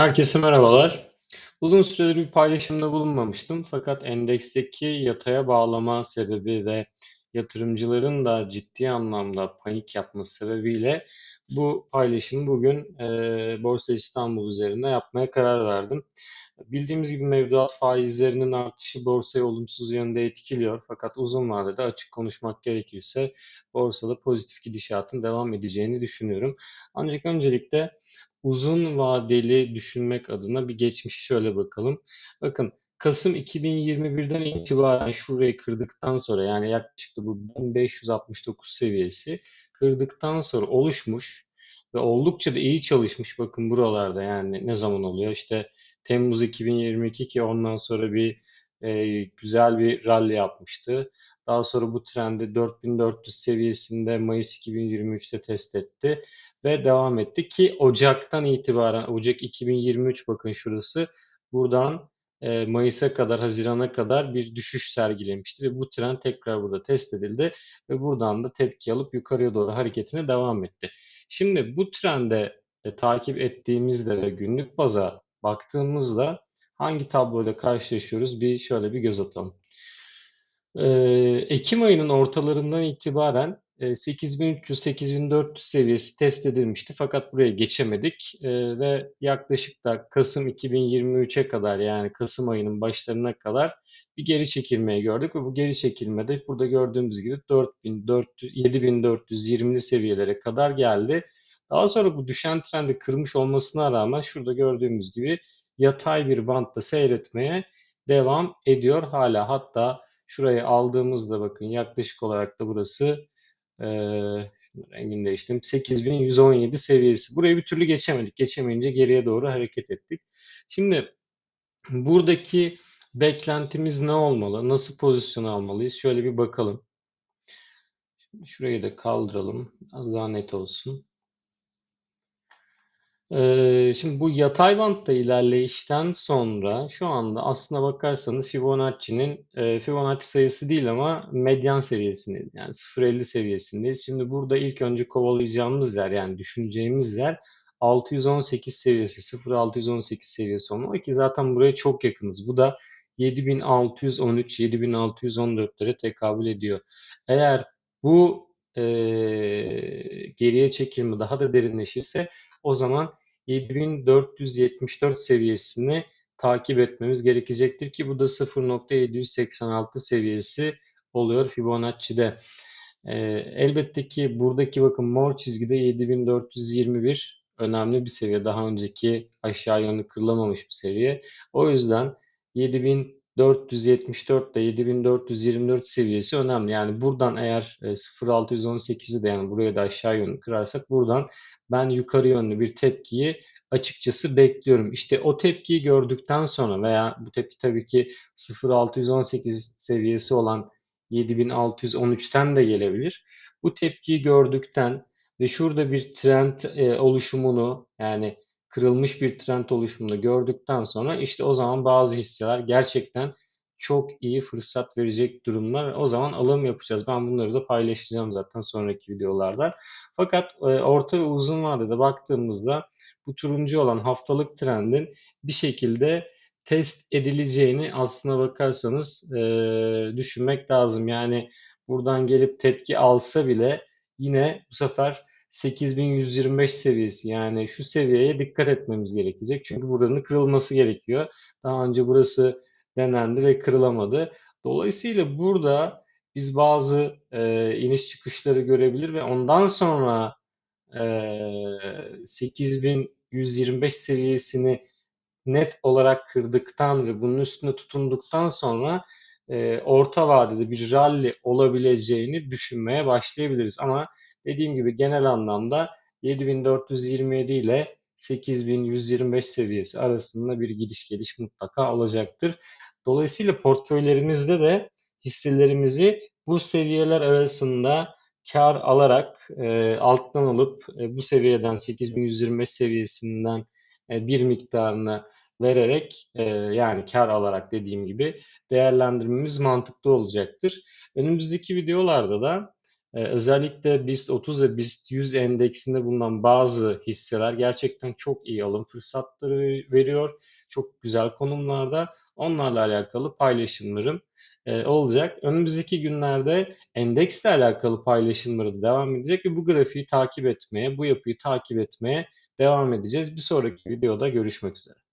Herkese merhabalar. Uzun süredir bir paylaşımda bulunmamıştım fakat endeksteki yataya bağlama sebebi ve yatırımcıların da ciddi anlamda panik yapması sebebiyle bu paylaşımı bugün e, Borsa İstanbul üzerinde yapmaya karar verdim. Bildiğimiz gibi mevduat faizlerinin artışı borsayı olumsuz yönde etkiliyor. Fakat uzun vadede açık konuşmak gerekirse borsada pozitif gidişatın devam edeceğini düşünüyorum. Ancak öncelikle uzun vadeli düşünmek adına bir geçmişe şöyle bakalım. Bakın Kasım 2021'den itibaren şurayı kırdıktan sonra yani yaklaşık da bu 1569 seviyesi kırdıktan sonra oluşmuş ve oldukça da iyi çalışmış. Bakın buralarda yani ne zaman oluyor? İşte Temmuz 2022 ki ondan sonra bir e, güzel bir rally yapmıştı. Daha sonra bu trendi 4400 seviyesinde Mayıs 2023'te test etti ve devam etti ki Ocak'tan itibaren Ocak 2023 bakın şurası buradan e, Mayıs'a kadar Haziran'a kadar bir düşüş sergilemişti ve bu trend tekrar burada test edildi ve buradan da tepki alıp yukarıya doğru hareketine devam etti. Şimdi bu trende e, takip ettiğimizde ve günlük baza baktığımızda hangi tabloyla karşılaşıyoruz? Bir şöyle bir göz atalım. Ee, Ekim ayının ortalarından itibaren 8300-8400 e, seviyesi test edilmişti fakat buraya geçemedik Ee, ve yaklaşık da Kasım 2023'e kadar yani Kasım ayının başlarına kadar bir geri çekilmeyi gördük ve bu geri çekilmede burada gördüğümüz gibi 4400, 7420'li seviyelere kadar geldi. Daha sonra bu düşen trendi kırmış olmasına rağmen şurada gördüğümüz gibi yatay bir bantta seyretmeye devam ediyor hala. Hatta şurayı aldığımızda bakın yaklaşık olarak da burası e, rengini değiştirdim. 8117 seviyesi. Burayı bir türlü geçemedik. Geçemeyince geriye doğru hareket ettik. Şimdi buradaki beklentimiz ne olmalı? Nasıl pozisyon almalıyız? Şöyle bir bakalım. Şurayı da kaldıralım. Az daha net olsun. Ee, şimdi bu yatay bantta ilerleyişten sonra şu anda aslına bakarsanız Fibonacci'nin e, Fibonacci sayısı değil ama medyan seviyesindeyiz. Yani 0.50 seviyesindeyiz. Şimdi burada ilk önce kovalayacağımız yer yani düşüneceğimiz yer 618 seviyesi 0.618 seviyesi olmalı ki zaten buraya çok yakınız. Bu da 7613 7614'lere tekabül ediyor. Eğer bu e, geriye çekilme daha da derinleşirse o zaman 7474 seviyesini takip etmemiz gerekecektir ki bu da 0.786 seviyesi oluyor Fibonacci'de. Ee, elbette ki buradaki bakın mor çizgide 7421 önemli bir seviye. Daha önceki aşağı yönlü kırılamamış bir seviye. O yüzden 7474 ile 7424 seviyesi önemli. Yani buradan eğer 0618'i e, de yani buraya da aşağı yönlü kırarsak buradan ben yukarı yönlü bir tepkiyi açıkçası bekliyorum. İşte o tepkiyi gördükten sonra veya bu tepki tabii ki 0618 seviyesi olan 7613'ten de gelebilir. Bu tepkiyi gördükten ve şurada bir trend e, oluşumunu yani kırılmış bir trend oluşumunu gördükten sonra işte o zaman bazı hisseler gerçekten çok iyi fırsat verecek durumlar. O zaman alım yapacağız. Ben bunları da paylaşacağım zaten sonraki videolarda. Fakat e, orta ve uzun vadede baktığımızda bu turuncu olan haftalık trendin bir şekilde test edileceğini aslına bakarsanız e, düşünmek lazım. Yani buradan gelip tepki alsa bile yine bu sefer 8125 seviyesi yani şu seviyeye dikkat etmemiz gerekecek. Çünkü buranın kırılması gerekiyor. Daha önce burası denendi ve kırılamadı. Dolayısıyla burada biz bazı e, iniş çıkışları görebilir ve ondan sonra e, 8125 seviyesini net olarak kırdıktan ve bunun üstünde tutunduktan sonra e, orta vadede bir rally olabileceğini düşünmeye başlayabiliriz. Ama dediğim gibi genel anlamda 7427 ile 8125 seviyesi arasında bir gidiş geliş mutlaka olacaktır. Dolayısıyla portföylerimizde de hisselerimizi bu seviyeler arasında kar alarak e, alttan alıp e, bu seviyeden 8125 seviyesinden e, bir miktarını vererek e, yani kar alarak dediğim gibi değerlendirmemiz mantıklı olacaktır. Önümüzdeki videolarda da Ee, özellikle BIST 30 ve BIST 100 endeksinde bulunan bazı hisseler gerçekten çok iyi alım fırsatları veriyor. Çok güzel konumlarda. Onlarla alakalı paylaşımlarım e, olacak. Önümüzdeki günlerde endeksle alakalı paylaşımları devam edecek ve bu grafiği takip etmeye, bu yapıyı takip etmeye devam edeceğiz. Bir sonraki videoda görüşmek üzere.